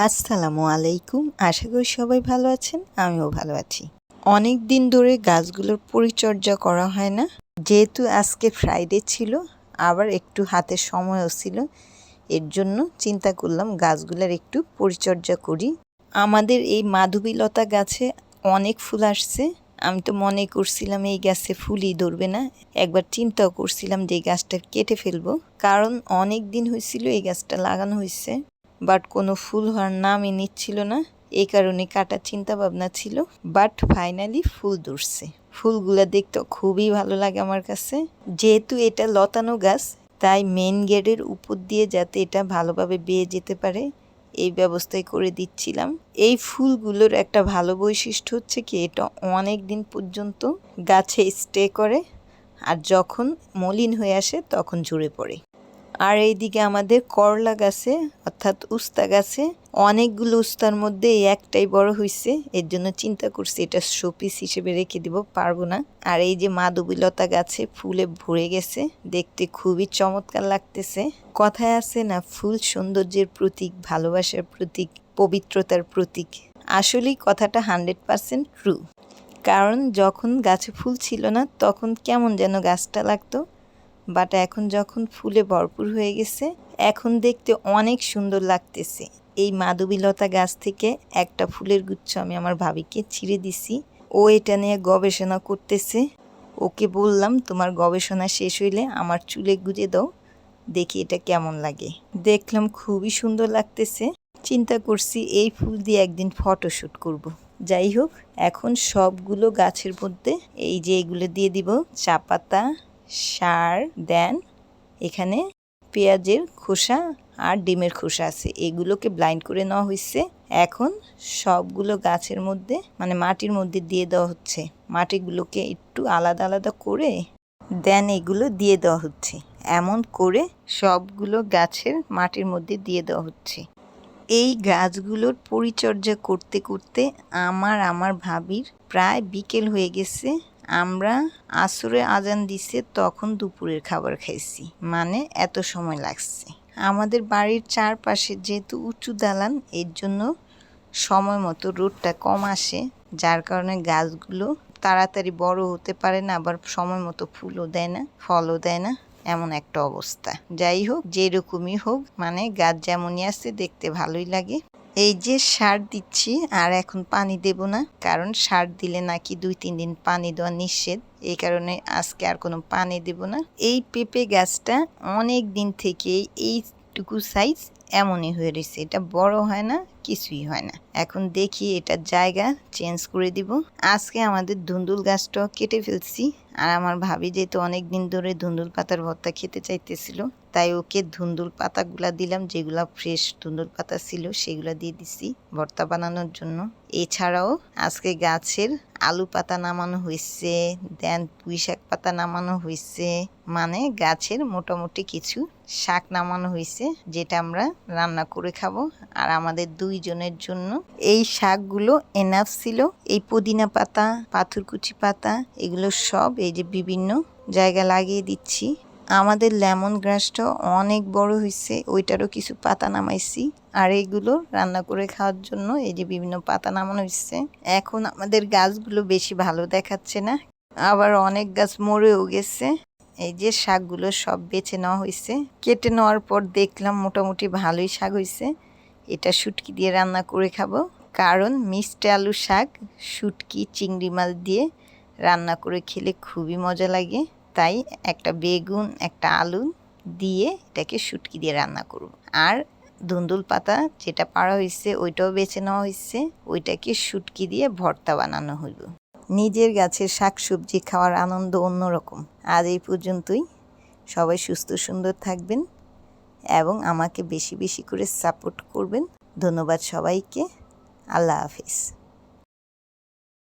আসসালামু আলাইকুম। আশা করি সবাই ভালো আছেন, আমিও ভালো আছি। অনেক দিন ধরে গাছগুলোর পরিচর্যা করা হয় না। যেহেতু আজকে ফ্রাইডে ছিল, আবার একটু হাতে সময়ও ছিল, এর জন্য চিন্তা করলাম গাছগুলোর একটু পরিচর্যা করি। আমাদের এই মাধবীলতা গাছে অনেক ফুল আসছে। আমি তো মনে করছিলাম এই গাছে ফুলই ধরবে না। একবার চিন্তাও করছিলাম যে এই গাছটা কেটে ফেলব। কারণ অনেক দিন হয়েছিল এই গাছটা লাগানো হয়েছে। বাট কোনো ফুল হওয়ার নামই নিচ্ছিল না। এই কারণে কাটার চিন্তা ভাবনা ছিল, বাট ফাইনালি ফুল ধরছে। ফুলগুলা দেখতে খুবই ভালো লাগে আমার কাছে। যেহেতু এটা লতানো গাছ, তাই মেন গেটের উপর দিয়ে যাতে এটা ভালোভাবে বেয়ে যেতে পারে, এই ব্যবস্থাই করে দিচ্ছিলাম। এই ফুলগুলোর একটা ভালো বৈশিষ্ট্য হচ্ছে কি, এটা অনেক দিন পর্যন্ত গাছে স্টে করে, আর যখন মলিন হয়ে আসে তখন ঝরে পড়ে। আর এইদিকে আমাদের করলা গাছে, অর্থাৎ উস্তা গাছে, অনেকগুলো উস্তার মধ্যে এই একটাই বড় হয়েছে এর জন্য চিন্তা করছি এটা শোপিস হিসেবে রেখে দিব, পারব না। আর এই যে মাধবীলতা গাছে ফুলে ভরে গেছে, দেখতে খুবই চমৎকার লাগতেছে। কথায় আছে না, ফুল সৌন্দর্যের প্রতীক, ভালোবাসার প্রতীক, পবিত্রতার প্রতীক। আসলেই কথাটা হান্ড্রেড পারসেন্ট ট্রু। কারণ যখন গাছে ফুল ছিল না, তখন কেমন যেন গাছটা লাগতো। বাট এখন যখন ফুলে ভরপুর হয়ে গেছে, এখন দেখতে অনেক সুন্দর লাগতেছে। এই মাধবীলতা গাছ থেকে একটা ফুলের গুচ্ছ আমি আমার ভাবিকে ছিঁড়ে দিছি। ও এটা নিয়ে গবেষণা করতেছে। ওকে বললাম, তোমার গবেষণা শেষ হইলে আমার চুলে গুজে দাও। দেখি এটা কেমন লাগে। দেখলাম খুবই সুন্দর লাগতেছে। চিন্তা করছি এই ফুল দিয়ে একদিন ফটোশ্যুট করব। যাই হোক, এখন সবগুলো গাছের মধ্যে এই যে এগুলো দিয়ে দিব চা পাতা সার, দেন এখানে পেঁয়াজের খোসা আর ডিমের খোসা আছে। এগুলোকে ব্লাইন্ড করে নেওয়া হয়েছে এখন সবগুলো গাছের মধ্যে মানে মাটির মধ্যে দিয়ে দেওয়া হচ্ছে। মাটিগুলোকে একটু আলাদা আলাদা করে, দেন এগুলো দিয়ে দেওয়া হচ্ছে। এমন করে সবগুলো গাছের মাটির মধ্যে দিয়ে দেওয়া হচ্ছে। এই গাছগুলোর পরিচর্যা করতে করতে আমার আমার ভাবির প্রায় বিকেল হয়ে গেছে। আমরা আসরে আজান দিছে, তখন দুপুরের খাবার খাইছি। মানে এত সময় লাগছে। আমাদের বাড়ির চারপাশে যেহেতু উঁচু দালান, এর জন্য সময় মতো রোদটা কম আসে, যার কারণে গাছগুলো তাড়াতাড়ি বড় হতে পারে না, আবার সময় মতো ফুলও দেয় না, ফলও দেয় না, এমন একটা অবস্থা। যাই হোক, যেরকমই হোক মানে গাছ যেমনই আছে, দেখতে ভালোই লাগে। এই যে সার দিচ্ছি, আর এখন পানি দেব না, কারণ সার দিলে নাকি দুই তিন দিন পানি দেওয়া নিষেধ। এই কারণে আজকে আর কোনো পানি দেব না। এই পেঁপে গাছটা অনেক দিন থেকে এইটুকু সাইজ এমনই হয়ে রয়েছে। এটা বড় হয় না কিছুই হয় না। এখন দেখি এটার জায়গা চেঞ্জ করে দিব। আজকে আমাদের ধুন্দুল গাছটাও কেটে ফেলছি। আর আমার ভাবি যেহেতু অনেক দিন ধরে ধুন্দুল পাতার ভর্তা খেতে চাইতেছিল, তাই ওকে ধুন্দুল পাতাগুলা দিলাম, যেগুলা ফ্রেশ ধুন্দুল পাতা ছিল সেগুলা দিয়ে দিছি ভর্তা বানানোর জন্য। এছাড়াও আজকে গাছের আলু পাতা নামানো হয়েছে, দেন পুঁই শাক পাতা নামানো হয়েছে মানে গাছের মোটামুটি কিছু শাক নামানো হয়েছে, যেটা আমরা রান্না করে খাব। আর আমাদের দুইজনের জন্য। এই শাকগুলো এনাফ ছিল। এই পুদিনা পাতা, পাথরকুচি পাতা, এগুলো সব এই যে বিভিন্ন জায়গা লাগিয়ে দিচ্ছি। আমাদের লেমন গ্রাসটা অনেক বড় হয়েছে, ওইটারও কিছু পাতা নামাইছি। আর এগুলো রান্না করে খাওয়ার জন্য এই যে বিভিন্ন পাতা নামানো হয়েছে। এখন আমাদের গাছগুলো বেশি ভালো দেখাচ্ছে না। আবার অনেক গাছ মরেও গেছে। এই যে শাকগুলো সব বেছে নেওয়া হয়েছে। কেটে নেওয়ার পর দেখলাম মোটামুটি ভালোই শাক হয়েছে। এটা শুটকি দিয়ে রান্না করে খাব। কারণ মিষ্টি আলু শাক, শুটকি, চিংড়ি মাছ দিয়ে রান্না করে খেলে খুবই মজা লাগে। তাই একটা বেগুন, একটা আলু দিয়ে এটাকে শুটকি দিয়ে রান্না করব। আর ধুন্দুল পাতা যেটা পাড়া হয়েছে ওইটাও বেছে নেওয়া হয়েছে ওইটাকে শুটকি দিয়ে ভর্তা বানানো হইব। নিজের গাছের শাক সবজি খাওয়ার আনন্দ অন্যরকম। আজ এই পর্যন্তই। সবাই সুস্থ সুন্দর থাকবেন। এবং আমাকে বেশি বেশি করে সাপোর্ট করবেন। ধন্যবাদ সবাইকে। আল্লাহ হাফিজ।